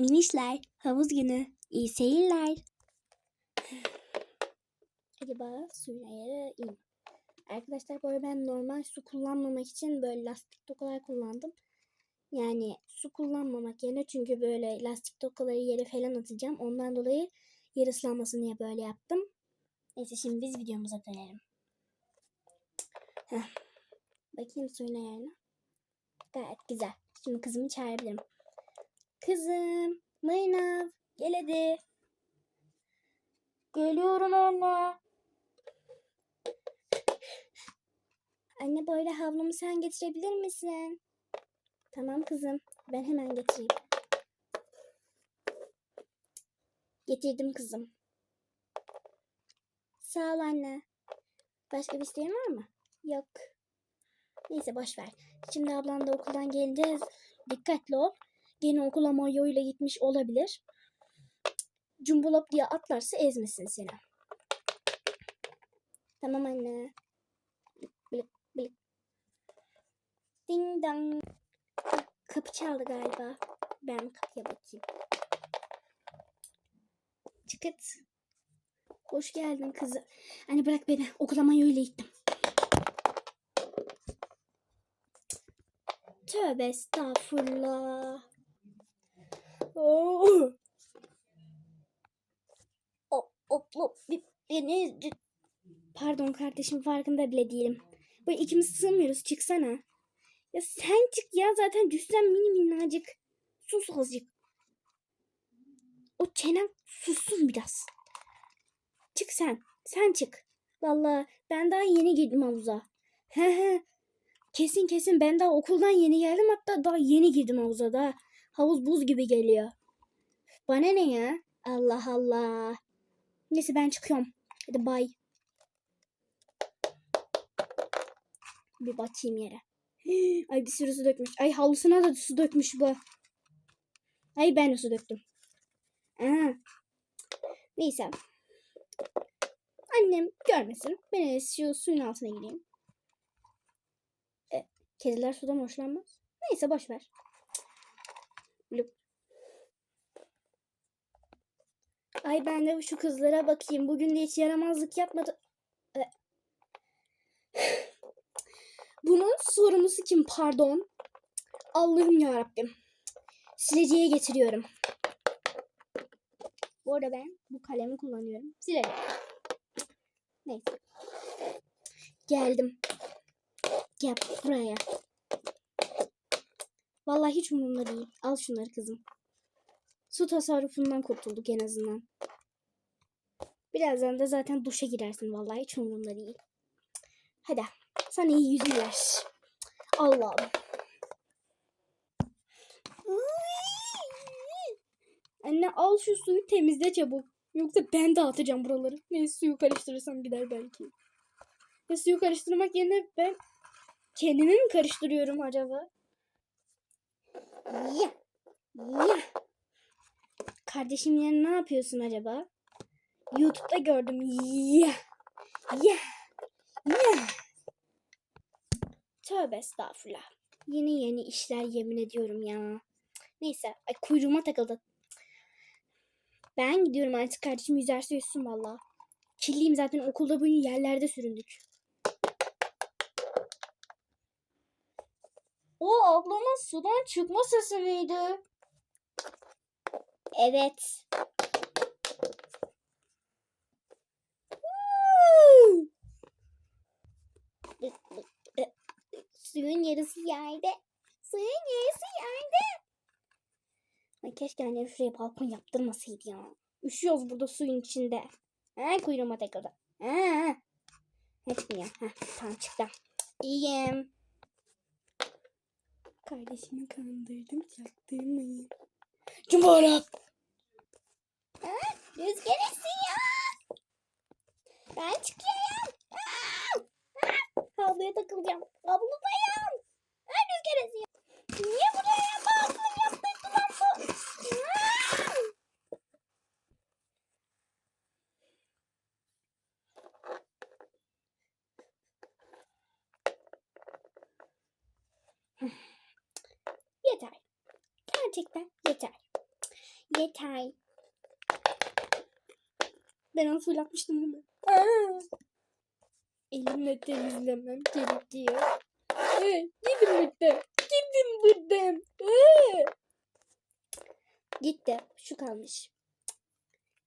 Minişler, havuz günü, iyi seyirler. Acaba suyun ayarı iyi? Arkadaşlar arada ben normal su kullanmamak için böyle lastik tokalar kullandım. Yani su kullanmamak yerine çünkü böyle lastik tokaları yere falan atacağım. Ondan dolayı yer ıslanmasın diye böyle yaptım. Neyse şimdi biz videomuza dönelim. Heh. Bakayım suyun ayarına. Gayet güzel. Şimdi kızımı çağırabilirim. Kızım, Maynav, gel hadi. Geliyorum anne. Anne böyle havlumu sen getirebilir misin? Tamam kızım, ben hemen getireyim. Getirdim kızım. Sağ ol anne. Başka bir isteğin var mı? Yok. Neyse boş ver. Şimdi ablan da okuldan gelince dikkatli ol. Gene okula mayoyla gitmiş olabilir. Cumbulop diye atlarsa ezmesin seni. Tamam anne. Blik blik. Ding dong. Kapı çaldı galiba. Ben kapıya bakayım. Çıkıt. Hoş geldin kızım. Anne bırak beni. Okula mayoyla gittim. Tövbe estağfurullah. Hop hop. Bir- Beni... Pardon kardeşim farkında bile değilim. Böyle ikimiz sığmıyoruz çıksana. Ya sen çık ya zaten cüssen mini minnacık. Sus azıcık. O çenen sussun biraz. Çık sen. Sen çık. Vallahi ben daha yeni girdim havuza. Kesin kesin ben daha okuldan yeni geldim hatta daha yeni girdim havuza da. Havuz buz gibi geliyor. Bana ne ya? Allah Allah. Neyse ben çıkıyorum. Hadi bay. Bir bakayım yere. Ay bir sürü su dökmüş. Ay havlusuna da su dökmüş bu. Ay ben de su döktüm. Aha. Neyse. Annem görmesin. Ben en iyisi şu suyun altına gireyim. E, kediler sudan hoşlanmaz. Neyse boş ver. Ay ben de şu kızlara bakayım. Bugün de hiç yaramazlık yapmadı. Bunun sorumlusu kim pardon? Allah'ım ya Rabbim. Sileceğe getiriyorum. Bu arada ben bu kalemi kullanıyorum. Silerim. Neyse. Geldim. Gel buraya. Vallahi hiç umurumda değil. Al şunları kızım. Su tasarrufundan kurtulduk en azından. Birazdan da zaten duşa girersin vallahi hiç umurumda değil. Hadi sana iyi yüzüler. Allah'ım. Anne al şu suyu temizle çabuk. Yoksa ben dağıtacağım buraları. Ne suyu karıştırırsam gider belki. Ya suyu karıştırmak yerine ben kendimi mi karıştırıyorum acaba? Ya. Ya. Kardeşim yani ne yapıyorsun acaba? YouTube'da gördüm. Ya. Ya. Ya. Tövbe estağfurullah. Yeni yeni işler yemin ediyorum ya. Neyse. Ay kuyruğuma takıldı. Ben gidiyorum artık kardeşim yüzerse yüzsün valla. Kirliyim zaten okulda bugün yerlerde süründük. O ablamın sudan çıkma sesi miydi? Evet. Suyun yarısı yerde. Suyun yarısı yerde. Ay keşke annem şuraya balkon yaptırmasaydı ya. Üşüyoruz burada suyun içinde. Ha kuyruğuma takıldı. Ha. Ne çıkmıyor? Ha, tamam çıktı. İyiyim. Kardeşimi kandırdım çaktırmayın. Cumbara. Rüzgar esiyor. Ben çıkıyorum. Havluya takılacağım. Havludayım. Ha, rüzgar esiyor. Niye buraya balkon yaptırdılar bu? Aa! Yeter. Gerçekten yeter. Yeter. Ben onu fırlatmıştım değil mi? Aa! Elimle temizlemem gerekiyor. Ee, gidin buradan. Gidin buradan. Ee. Gitti. Şu kalmış.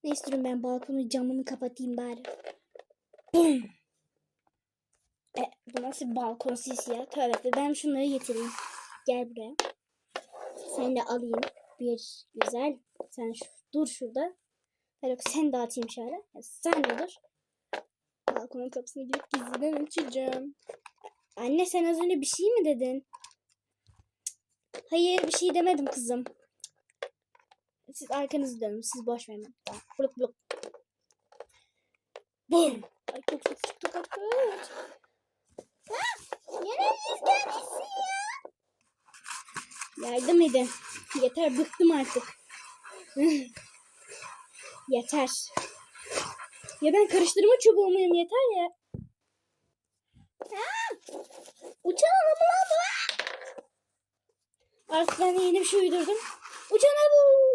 Neyse durun ben balkonun camını kapatayım bari. Bum. E, bu nasıl balkon sesi ya? Tövbe ben şunları getireyim. Gel buraya. Sen de alayım. Bir güzel. Sen şu, dur şurada. Hadi sen de atayım şöyle. Sen de dur. Balkonun kapısını gidip gizliden açacağım. Anne sen az önce bir şey mi dedin? Hayır bir şey demedim kızım. Siz arkanızı dönün. Siz boş verin. Blok blok. Bum. Ay çok ses çıktı kaç. Yine izlemişsin ya. Yardım edin. Yeter bıktım artık. yeter. Ya ben karıştırma çubuğu muyum yeter ya. Ha! Uçan araba bu. Artık ben yeni bir şey uydurdum. Uçan araba.